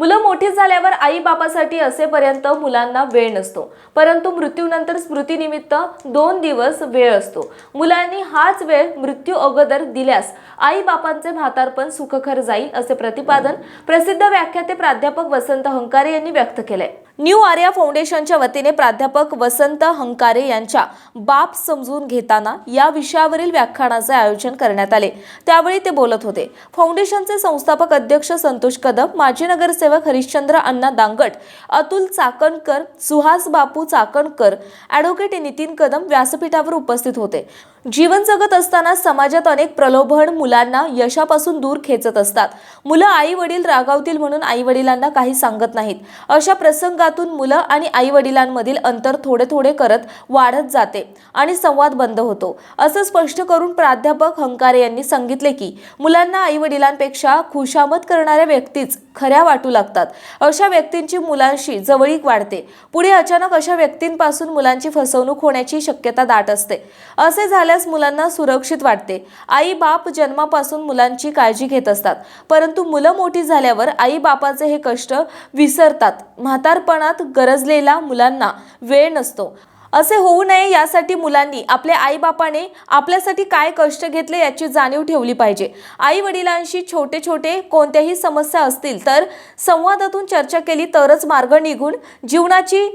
मुलं मोठी झाल्यावर आई बापासाठी असेपर्यंत मुलांना वेळ नसतो. परंतु मृत्यूनंतर स्मृतीनिमित्त दोन दिवस वेळ असतो. मुलांनी हाच वेळ मृत्यू अगोदर दिल्यास आई बापांचे म्हातारपण सुखकर जाईल असे प्रतिपादन प्रसिद्ध व्याख्याते प्राध्यापक वसंत हंकारे यांनी व्यक्त केले न्यू आर्या फाउंडेशनच्या वतीने प्राध्यापक वसंत हंकारे यांच्या बाप समजून घेताना या विषयावरील व्याख्यानाचे आयोजन करण्यात आले. त्यावेळी ते बोलत होते. फाउंडेशनचे संस्थापक अध्यक्ष संतोष कदम माजी नगरसेवक हरिश्चंद्र अण्णा दांगट अतुल चाकणकर सुहास बापू चाकणकर ॲडव्होकेट नितीन कदम व्यासपीठावर उपस्थित होते. जीवन जगत असताना समाजात अनेक प्रलोभन मुलांना यशापासून दूर खेचत असतात. मुलं आई वडील रागावतील म्हणून आई वडिलांना काही सांगत नाहीत. अशा प्रसंगातून मुलं आणि आई वडिलांमधील अंतर थोडे थोडे करत वाढत जाते आणि संवाद बंद होतो. असं स्पष्ट करून प्राध्यापक हंकारे यांनी सांगितले की मुलांना आई वडिलांपेक्षा खुशामत करणाऱ्या व्यक्तीच खऱ्या वाटू लागतात. अशा व्यक्तींची मुलांशी जवळीक वाढते. पुढे अचानक अशा व्यक्तींपासून मुलांची फसवणूक होण्याची शक्यता दाट असते. असे झाले झाल्यास मुलांना सुरक्षित वाटते. आई बाप जन्मापासून मुलांची काळजी घेत असतात. परंतु मुलं मोठी झाल्यावर आई बापाचे हे कष्ट विसरतात. म्हातारपणात गरजलेला मुलांना वेळ नसतो. असे होऊ नये यासाठी मुलांनी आपल्या आईबापाने आपल्यासाठी काय कष्ट घेतले याची जाणीव ठेवली पाहिजे. आई वडिलांशी छोटे छोटे कोणत्याही समस्या असतील तर संवादातून चर्चा केली तरच मार्ग निघून जीवनाची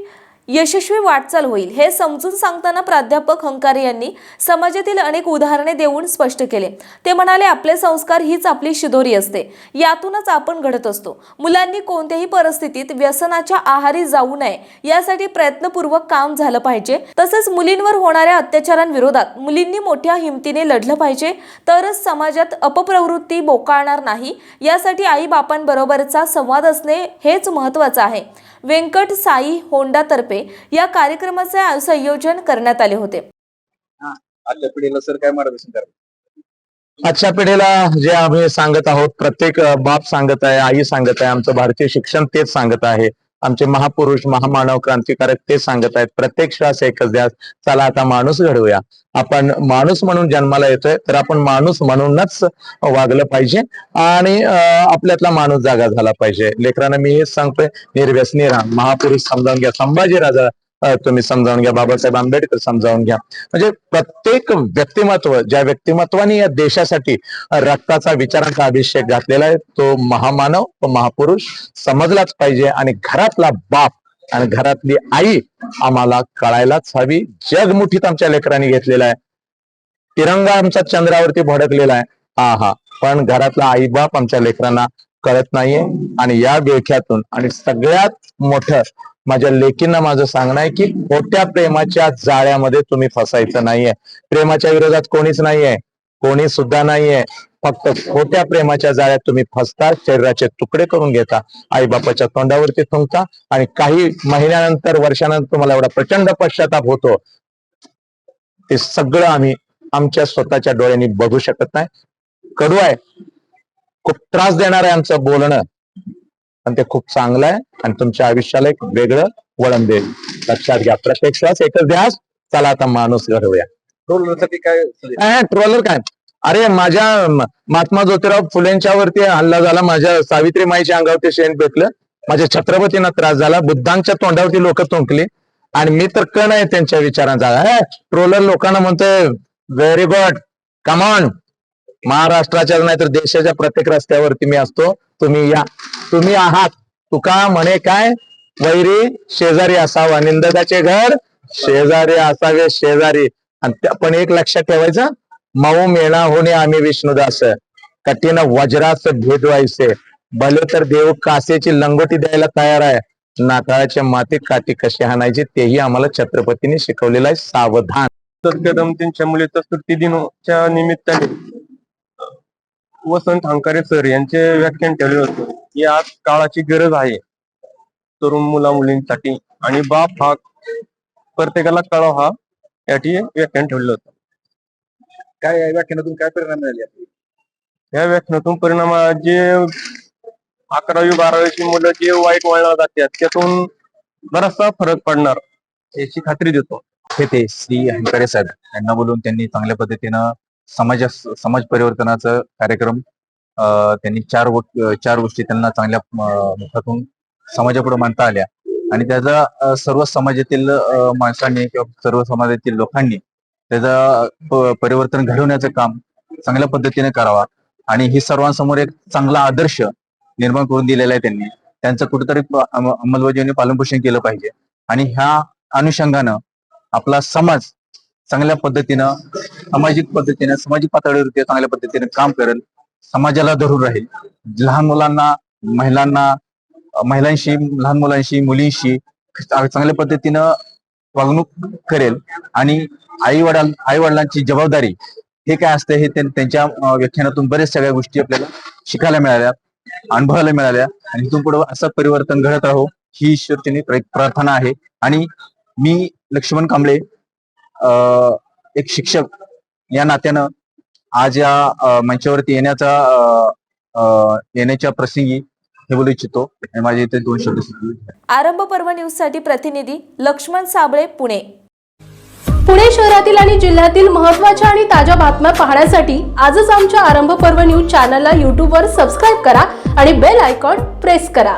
यशस्वी वाटचाल होईल हे समजून सांगताना प्राध्यापक हंकारे यांनी समाजातील अनेक उदाहरणे देऊन स्पष्ट केले. ते म्हणाले आपले संस्कार हीच आपली शिदोरी असते. यातूनच आपण घडत असतो. मुलांनी कोणत्याही परिस्थितीत व्यसनाच्या आहारी जाऊ नये. यासाठी प्रयत्नपूर्वक काम झालं पाहिजे. तसेच मुलींवर होणाऱ्या अत्याचारांविरोधात मुलींनी मोठ्या हिमतीने लढलं पाहिजे. तरच समाजात अपप्रवृत्ती बोकाळणार नाही. यासाठी आई बापांबरोबरचा संवाद असणे हेच महत्वाचं आहे. व्यंकट साई होंडातर्फे या कार्यक्रमाचे संयोजन करण्यात आले होते. आजच्या पिढीला सर काय मार्गदर्शन करा आजच्या पिढीला जे आम्ही सांगत आहोत प्रत्येक बाप सांगत आहे आई सांगत आहे आमचं भारतीय शिक्षण तेच सांगत आहे. आमचे महापुरुष महामानव क्रांतिकारक ते सांगत आहेत प्रत्येक श्वास एकच द्या चला आता माणूस घडवूया. आपण माणूस म्हणून जन्माला येतोय तर आपण माणूस म्हणूनच वागलं पाहिजे आणि आपल्यातला माणूस जागा झाला पाहिजे. लेकरांना मी हेच सांगतोय निर्व्यसनी राहा. महापुरुष समजावून घ्या. संभाजी राजा तुम्ही समजावून घ्या बाबासाहेब आंबेडकर समजावून घ्या. म्हणजे प्रत्येक व्यक्तिमत्व ज्या व्यक्तिमत्वाने या देशासाठी रक्ताचा विचारांचा अभिषेक घातलेला आहे तो महामानव तो महापुरुष समजलाच पाहिजे आणि घरातला बाप आणि घरातली आई आम्हाला कळायलाच हवी. जग मुठीत आमच्या लेकरांनी घेतलेला आहे. तिरंगा आमचा चंद्रावरती भडकलेला आहे. हा हा पण घरातला आई बाप आमच्या लेकरांना कळत नाहीये. आणि या बेख्यातून आणि सगळ्यात मोठं माझ्या लेकींना माझं सांगणं आहे की खोट्या प्रेमाच्या जाळ्यामध्ये तुम्ही फसायचं नाहीये. प्रेमाच्या विरोधात कोणीच नाहीये. कोणी सुद्धा नाहीये. फक्त खोट्या प्रेमाच्या जाळ्यात तुम्ही फसता शरीराचे तुकडे करून घेता आई बापाच्या तोंडावरती थुंकता आणि काही महिन्यानंतर वर्षानंतर तुम्हाला एवढा प्रचंड पश्चाताप होतो. ते सगळं आम्ही आमच्या स्वतःच्या डोळ्यांनी बघू शकत नाही. कडू आहे. खूप त्रास देणार आहे आमचं बोलणं. पण ते खूप चांगलं आहे. आणि तुमच्या आयुष्याला एक वेगळं वळण देईल. लक्षात घ्या. प्रत्येक श्वास एकच ध्यास. चला आता माणूस घडवूया. रोलरसाठी काय? ट्रोलर काय? अरे माझ्या महात्मा ज्योतिराव फुलेंच्या वरती हल्ला झाला. माझ्या सावित्री माईच्या अंगावरती शेण पेटलं. माझ्या छत्रपतींना त्रास झाला. बुद्धांच्या तोंडावरती लोक तुंकली आणि मी तर कण आहे त्यांच्या विचारांचा. ट्रोलर लोकांना म्हणतोय व्हेरी गुड कमॉन महाराष्ट्राच्या नाही तर देशाच्या प्रत्येक रस्त्यावरती मी असतो. तुम्ही या. तुम्ही आहात. तुका म्हणे काय? वैरी शेजारी असावा. निंदकाचे घर शेजारी असावे शेजारी. आणि त्या पण एक लक्षात ठेवायचं मऊ मेणा होणे आम्ही विष्णुदास. कठीण वज्रास व्हायचे भले तर देव कासेची लंगोटी द्यायला तयार आहे. नाताळाच्या मातीत काठी कशी हाणायची तेही आम्हाला छत्रपतीने शिकवलेलं आहे. सावधान. तर कदम त्यांच्या मुलीचा स्मृती दिनच्या निमित्ताने वसंत हंकारे सर यांचे व्याख्यान ठेवले होते. की आज काळाची गरज आहे. तरुण मुला मुलींसाठी आणि बाप हा प्रत्येकाला कळाव हा याठी व्याख्यान ठेवलं होतं. काय या व्याख्यानातून काय परिणाम मिळाले या व्याख्यानातूून परिणाम जे अकरावी बारावीची मुलं जे वाईट वळणाला जातात त्यातून बराचसा फरक पडणार याची खात्री देतो. हे ते श्री हंकारे साहेब यांना बोलून त्यांनी चांगल्या पद्धतीनं समाज समाज परिवर्तनाचा कार्यक्रम त्यांनी चार चार गोष्टी त्यांना चांगल्या मुखातून समाजापुढे मांडता आल्या. आणि त्याचा सर्व समाजातील माणसांनी किंवा सर्व समाजातील लोकांनी त्याचा परिवर्तन घडवण्याचं काम चांगल्या पद्धतीने करावा. आणि ही सर्वांसमोर एक चांगला आदर्श निर्माण करून दिलेला आहे त्यांनी. त्यांचं कुठेतरी अंमलबजावणी पालनपोषण केलं पाहिजे. आणि ह्या अनुषंगानं आपला समाज चांगल्या पद्धतीनं सामाजिक पद्धतीने सामाजिक पातळीवरती चांगल्या पद्धतीने काम करेल समाजाला धरून राहील. लहान मुलांना महिलांना महिलांशी लहान मुलांशी मुलींशी चांगल्या पद्धतीनं वागणूक करेल. आणि आई वडील आई वडिलांची जबाबदारी हे काय असते हे त्यांच्या व्याख्यानातून बरेच सगळ्या गोष्टी आपल्याला शिकायला मिळाल्या अनुभवायला मिळाल्या. आणि इथून पुढे असं परिवर्तन घडत राहो ही ईश्वरचनी प्रार्थना आहे. आणि मी लक्ष्मण कांबळे अं, एक शिक्षक या नात्यानं आज या मंचावरती येण्याचा येण्याच्या प्रसंगी हे बोलू इच्छितो. आणि माझे इथे दोन शब्द. आरंभ पर्व न्यूजसाठी प्रतिनिधी लक्ष्मण साबळे पुणे. पुणे शहरातील आणि जिल्ह्यातील महत्त्वाच्या आणि ताज्या बातम्या पाहण्यासाठी आजच आमच्या आरंभ पर्व न्यूज चॅनलला यूट्यूबवर सबस्क्राईब करा आणि बेल आयकॉन प्रेस करा.